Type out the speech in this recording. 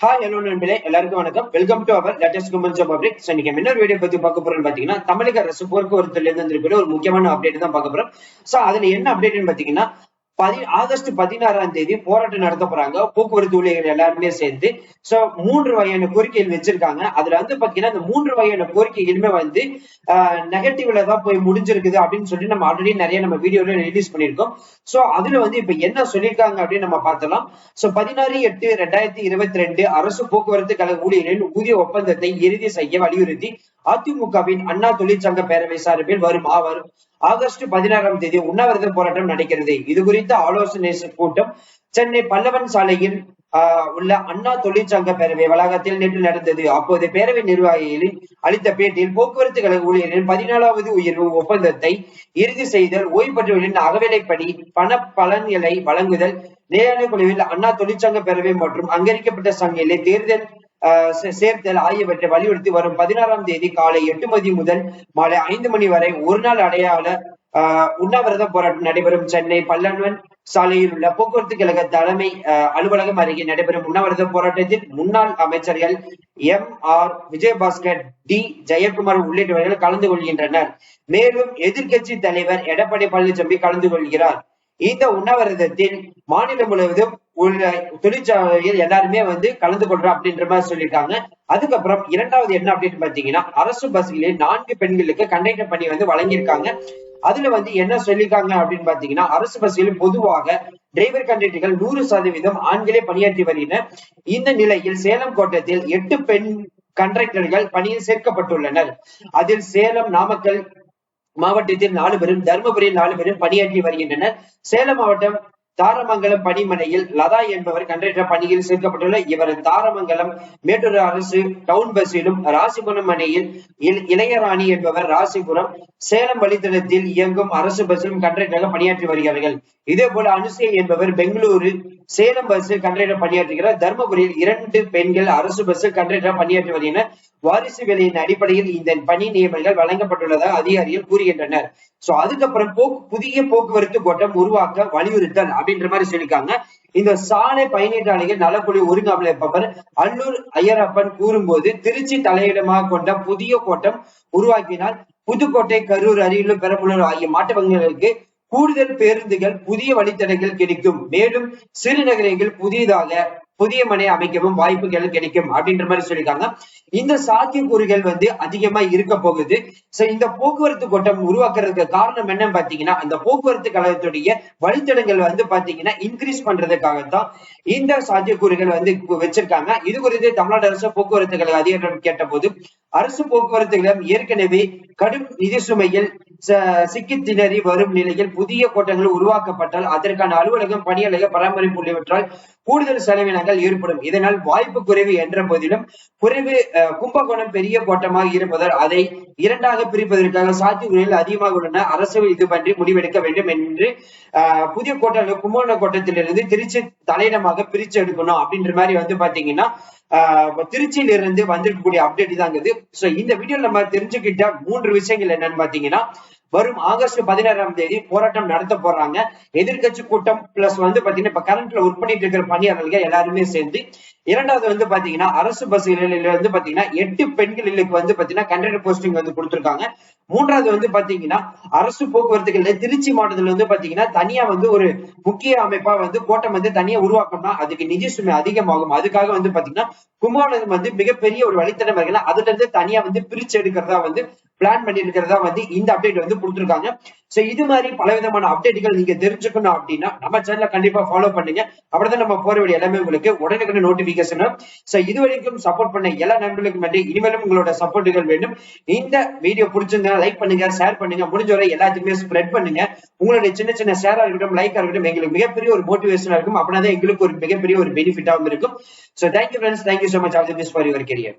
Hi hello நண்பர்களே. எல்லாருக்கும் வணக்கம். Welcome to our latest comments public so இன்னைக்கு என்ன வீடியோ பத்தி பார்க்க போறோம்னு பாத்தீங்கன்னா தமிழக அரசு போக்குவரத்துல இருந்து வந்திருக்கிற ஒரு முக்கியமான அப்டேட் தான் பார்க்க போறோம். சோ அதுல என்ன அப்டேட்னு பாத்தீங்கன்னா பதி ஆகஸ்ட் பதினாறாம் தேதி போராட்டம் நடத்த போறாங்க. போக்குவரத்து ஊழியர்கள் எல்லாருமே சேர்ந்து. சோ மூன்று வகையான கோரிக்கைகள் வச்சிருக்காங்க. அதுல வந்து பாத்தீங்கன்னா இந்த மூன்று வகையான கோரிக்கைகளுமே வந்து நெகட்டிவ்ல தான் போய் முடிஞ்சிருக்குது அப்படின்னு சொல்லி நம்ம ஆல்ரெடி நிறைய நம்ம வீடியோல ரிலீஸ் பண்ணிருக்கோம் சோ அதுல வந்து இப்ப என்ன சொல்லியிருக்காங்க அப்படின்னு நம்ம பார்த்தலாம் சோ பதினாறு எட்டு ரெண்டாயிரத்தி இருபத்தி ரெண்டு அரசு போக்குவரத்து கழக ஊழியர்களின் ஊதிய ஒப்பந்தத்தை இறுதி செய்ய வலியுறுத்தி அதிமுகவின் அண்ணா தொழிற்சங்க பேரவை சார்பில் வரும் வரும் ஆகஸ்ட் பதினாறாம் தேதி உண்ணாவிரத போராட்டம் நடக்கிறது இது குறித்த ஆலோசனை கூட்டம் சென்னை பல்லவன் சாலையில் உள்ள அண்ணா தொழிற்சங்க பேரவை வளாகத்தில் நேற்று நடந்தது. அப்போது பேரவை நிர்வாகிகளின் அளித்த பேட்டியில் போக்குவரத்து கழக ஊழியரின் பதினாலாவது உயர்வு ஒப்பந்தத்தை இறுதி செய்தல் ஓய்வு பெற்றவர்களின் அகவிலைப்படி பண பலன்களை வழங்குதல் நிலையான குழுவில் அண்ணா தொழிற்சங்க பேரவை மற்றும் அங்கீகரிக்கப்பட்ட சங்கிலே தேர்தல் சேர்த்தல் ஆகியவற்றை வலியுறுத்தி வரும் பதினாறாம் தேதி காலை எட்டு மணி முதல் மாலை ஐந்து மணி வரை ஒரு நாள் அடையாள உண்ணாவிரத போராட்டம் நடைபெறும் சென்னை பல்லன்வன் சாலையில் உள்ள போக்குவரத்து கழக தலைமை அலுவலகம் அருகே நடைபெறும் உண்ணாவிரத போராட்டத்தில் முன்னாள் அமைச்சர்கள் M. R. Vijayabaskar D. Jayakumar உள்ளிட்டவர்கள் கலந்து கொள்கின்றனர். மேலும் எதிர்கட்சி தலைவர் எடப்பாடி பழனிசாமி கலந்து கொள்கிறார். இந்த உண்ணாவிரதத்தில் மாநிலம் முழுவதும் உள்ள தொழிற்சாலையில் எல்லாருமே வந்து கலந்து கொள்றோம் அப்படின்ற மாதிரி சொல்லியிருக்காங்க. அதுக்கப்புறம் இரண்டாவது என்ன அப்படின்னு பாத்தீங்கன்னா அரசு பஸ்களில் நான்கு பெண்களுக்கு கண்டக்டர் பணி வந்து வழங்கியிருக்காங்க. அதுல வந்து என்ன சொல்லியிருக்காங்க அப்படின்னு பாத்தீங்கன்னா அரசு பஸ்களில் பொதுவாக டிரைவர் கண்டக்டர்கள் நூறு சதவீதம் ஆண்களே பணியாற்றி வருகின்றனர். இந்த நிலையில் சேலம் கோட்டத்தில் எட்டு பெண் கண்டக்டர்கள் பணியில் சேர்க்கப்பட்டுள்ளனர். அதில் சேலம் நாமக்கல் மாவட்டத்தில் நாலு பேரும் தருமபுரியில் நாலு பேரும் பணியாற்றி வருகின்றனர். சேலம் மாவட்டம் தாரமங்கலம் பணிமனையில் லதா என்பவர் கண்டெக்டர் பணியில் சேர்க்கப்பட்டுள்ள இவர் தாரமங்கலம் மேட்டூர் அரசு டவுன் பஸ்ஸிலும் ராசிபுரம் அணையில் இளையராணி என்பவர் ராசிபுரம் சேலம் வழித்தடத்தில் இயங்கும் அரசு பஸ்ஸிலும் கண்டெக்டராக பணியாற்றி வருகிறார்கள். இதே போல அனுசே என்பவர் பெங்களூரு சேலம் பஸ்ஸில் கண்டக்டர் பணியாற்றுகிறார். தர்மபுரியில் இரண்டு பெண்கள் அரசு பஸ்ஸில் கண்டக்டர் பணியாற்றி வருகின்றனர். வாரிசு வேலையின் அடிப்படையில் இந்த பணி நியமனங்கள் வழங்கப்பட்டுள்ளதாக அதிகாரிகள் கூறுகின்றனர். சோ அதுக்கப்புறம் போக்கு புதிய போக்குவரத்து கோட்டம் உருவாக்க வலியுறுத்தல் அப்படின்ற மாதிரி சொல்லியிருக்காங்க. இந்த சாலை பயணீட்டாளிகள் நலக்குழு ஒருங்காமைப்பவர் அல்லூர் ஐயரப்பன் கூறும்போது திருச்சி தலையிடமாக கொண்ட புதிய கோட்டம் உருவாக்கினால் புதுக்கோட்டை கரூர் அரியலூர் பெரம்பலூர் ஆகிய மாவட்டங்களுக்கு கூடுதல் பேருந்துகள் புதிய வழித்தடங்கள் கிடைக்கும். மேலும் சிறுநகரங்கள் புதியதாக புதிய மனை அமைக்கவும் வாய்ப்புகள் கிடைக்கும் அப்படின்ற மாதிரி சொல்லியிருக்காங்க. இந்த சாத்தியக்கூறுகள் வந்து அதிகமா இருக்க போகுது. சோ இந்த போக்குவரத்து கோட்டம் உருவாக்குறதுக்கு காரணம் என்னன்னு பாத்தீங்கன்னா அந்த போக்குவரத்து கழகத்துடைய வழித்தடங்கள் வந்து பாத்தீங்கன்னா இன்க்ரீஸ் பண்றதுக்காகத்தான் இந்த சாத்தியக்கூறுகள் வந்து வச்சிருக்காங்க. இது குறித்து தமிழ்நாடு அரசு போக்குவரத்து கழக அதிகாரிகள் கேட்ட போது அரசு போக்குவரத்துகளிடம் ஏற்கனவே கடும் நிதி சுமையில் சிக்கி திணறி வரும் நிலையில் புதிய கோட்டங்கள் உருவாக்கப்பட்டால் அதற்கான அலுவலகம் பணியாளர்கள் பராமரிப்பு உள்ளிவற்றால் கூடுதல் செலவினங்கள் ஏற்படும். இதனால் வாய்ப்பு குறைவு என்ற போதிலும் குறைவு கும்பகோணம் பெரிய கோட்டமாக இருப்பதால் அதை இரண்டாக பிரிப்பதற்காக சாத்தியங்களில் அதிகமாக உள்ளன. அரசு இது பற்றி முடிவெடுக்க வேண்டும் என்று புதிய கோட்டங்கள் கும்பகோண கோட்டத்திலிருந்து திருச்சி தலையிடமாக பிரிச்சு எடுக்கணும் அப்படின்ற மாதிரி வந்து பாத்தீங்கன்னா திருச்சியில இருந்து வந்திருக்கக்கூடிய அப்டேட் தான் இருக்குது சோ இந்த வீடியோ நம்ம தெரிஞ்சுக்கிட்ட மூன்று விஷயங்கள் என்னன்னு பாத்தீங்கன்னா வரும் ஆகஸ்ட் பதினாறாம் தேதி போராட்டம் நடத்த போறாங்க. எதிர்கட்சி கூட்டம் பிளஸ் வந்து பாத்தீங்கன்னா இப்ப கரண்ட்ல ஒர்க் பண்ணிட்டு இருக்கிற பணியாளர்கள் எல்லாருமே சேர்ந்து இரண்டாவது வந்து பாத்தீங்கன்னா அரசு பஸ்களில் வந்து பாத்தீங்கன்னா எட்டு பெண்களுக்கு வந்து பாத்தீங்கன்னா கண்டக்டர் போஸ்டிங் வந்து கொடுத்துருக்காங்க. மூன்றாவது வந்து பாத்தீங்கன்னா அரசு போக்குவரத்துகள்ல திருச்சி மாவட்டத்துல வந்து பாத்தீங்கன்னா தனியா வந்து ஒரு முக்கிய அமைப்பா வந்து கோட்டம் வந்து தனியா உருவாக்கணும்னா அதுக்கு நிதி சுமை அதிகமாகும். அதுக்காக வந்து பாத்தீங்கன்னா கும்பகோணம் வந்து மிகப்பெரிய ஒரு வழித்தடம் இருக்குன்னா அதுல இருந்து தனியா வந்து பிரிச்சு எடுக்கிறதா வந்து பிளான் பண்ணி இருக்கிறதா வந்து இந்த அப்டேட் வந்து கொடுத்துருக்காங்க. சோ இது மாதிரி பல விதமான அப்டேட்டுகள் நீங்க தெரிஞ்சுக்கணும் அப்படின்னா நம்ம சேனல கண்டிப்பா ஃபாலோ பண்ணுங்க. அப்படிதான் நம்ம போற வழி எல்லாமே உங்களுக்கு உடனுக்குன்னு நோட்டிபிகேஷன் சோ இது வரைக்கும் சப்போர்ட் பண்ண எல்லா நண்பர்களுக்கும் நன்றி. இனிமேலும் உங்களோட சப்போர்ட்டுகள் வேண்டும். இந்த வீடியோ பிடிச்சிருந்தா லைக் பண்ணுங்க ஷேர் பண்ணுங்க. முடிஞ்ச வரை எல்லாத்துக்குமே ஸ்ப்ரெட் பண்ணுங்க. உங்களுடைய சின்ன சின்ன ஷேரா இருக்கட்டும் லைக்கா இருக்கட்டும் எங்களுக்கு மிகப்பெரிய ஒரு மோட்டிவேஷனா இருக்கும். அப்படின்னா எங்களுக்கு ஒரு மிகப்பெரிய ஒரு பெனிஃபிட்டாகவும் இருக்கும். So thank you friends thank you so much all the best for your career